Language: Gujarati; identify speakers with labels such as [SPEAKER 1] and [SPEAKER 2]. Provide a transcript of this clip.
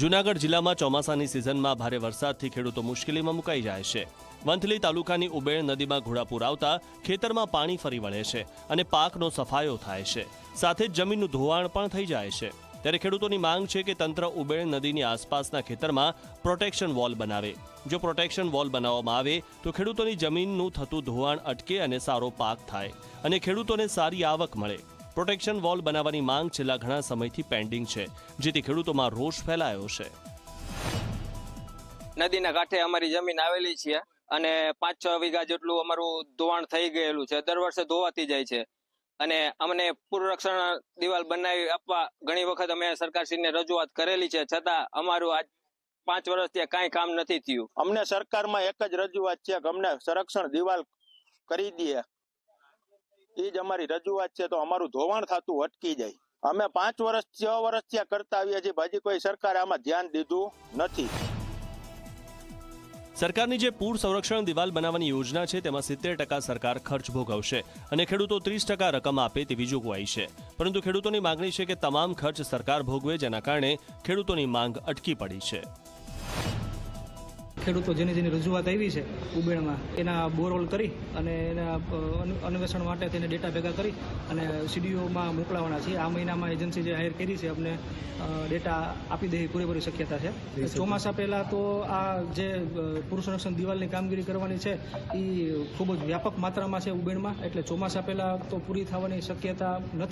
[SPEAKER 1] જૂનાગઢ જિલ્લામાં ચોમાસાની સિઝનમાં ભારે વરસાદથી ખેડૂતો મુશ્કેલીમાં મુકાઈ જાય છે. વંથલી તાલુકાની ઉબેણ નદીમાં ઘોડાપૂર આવતા ખેતરમાં પાણી ફરી વળે છે અને પાકનો સફાયો થાય છે. સાથે જ જમીનનું ધોવાણ પણ થઈ જાય છે. ત્યારે ખેડૂતોની માંગ છે કે તંત્ર ઉબેણ નદીની આસપાસના ખેતરમાં પ્રોટેક્શન વોલ બનાવે. જો પ્રોટેક્શન વોલ બનાવવામાં આવે, તો ખેડૂતોની જમીનનું થતું ધોવાણ અટકે અને સારો પાક થાય અને ખેડૂતોને સારી આવક મળે. પ્રોટેક્શન વોલ બનાવવાની માંગ છેલ્લા ઘણા સમયથી પેન્ડિંગ છે જેથી ખેડૂતોમાં રોષ ફેલાયો છે.
[SPEAKER 2] નદીના કાંઠે અમારી જમીન આવેલી છે અને પાંચ છ વીઘા જેટલું અમારું ધોવાણ થઈ ગયેલું છે. દર વર્ષે ધોવાતી જાય છે અને અમને પૂરરક્ષણ દિવાલ બનાવી આપવા ઘણી વખત અમે સરકારશ્રીને રજૂઆત કરેલી છે. છતાં અમારું આજ પાંચ વર્ષથી કાંઈ કામ નથી થયું.
[SPEAKER 3] અમને સરકારમાં એક જ રજૂઆત છે કે અમને સંરક્ષણ દિવાલ કરી દે. એ જ અમારી રજૂઆત છે, તો અમારું ધોવાણ થતું અટકી જાય. અમે પાંચ વર્ષ, છ વર્ષ ત્યાં કરતા આવીએ છીએ હજી કોઈ સરકારે આમાં ધ્યાન દીધું નથી.
[SPEAKER 1] સરકારની જે પૂર સંરક્ષણ દિવાલ બનાવવાની યોજના છે, તેમાં સિત્તેર ટકા સરકાર ખર્ચ ભોગવશે અને ખેડૂતો ત્રીસ ટકા રકમ આપે તેવી જોગવાઈ છે. પરંતુ ખેડૂતોની માંગણી છે કે તમામ ખર્ચ સરકાર ભોગવે, જેના કારણે ખેડૂતોની માંગ અટકી પડી છે.
[SPEAKER 4] ખેડૂતો જેની જેની રજૂઆત આવી છે ઉબેણમાં એના બોરોલ કરી અને એના અન્વેષણ માટે તેને ડેટા ભેગા કરી અને સીડીઓમાં મોકલાવાના છે. આ મહિનામાં એજન્સી જે હાયર કરી છે અમને ડેટા આપી દે પૂરેપૂરી શક્યતા છે. ચોમાસા પહેલાં તો આ જે પુરુષ સંરક્ષણ દિવાલની કામગીરી કરવાની છે એ ખૂબ જ વ્યાપક માત્રામાં છે ઉબેણમાં એટલે ચોમાસા પહેલાં તો પૂરી થવાની શક્યતા નથી.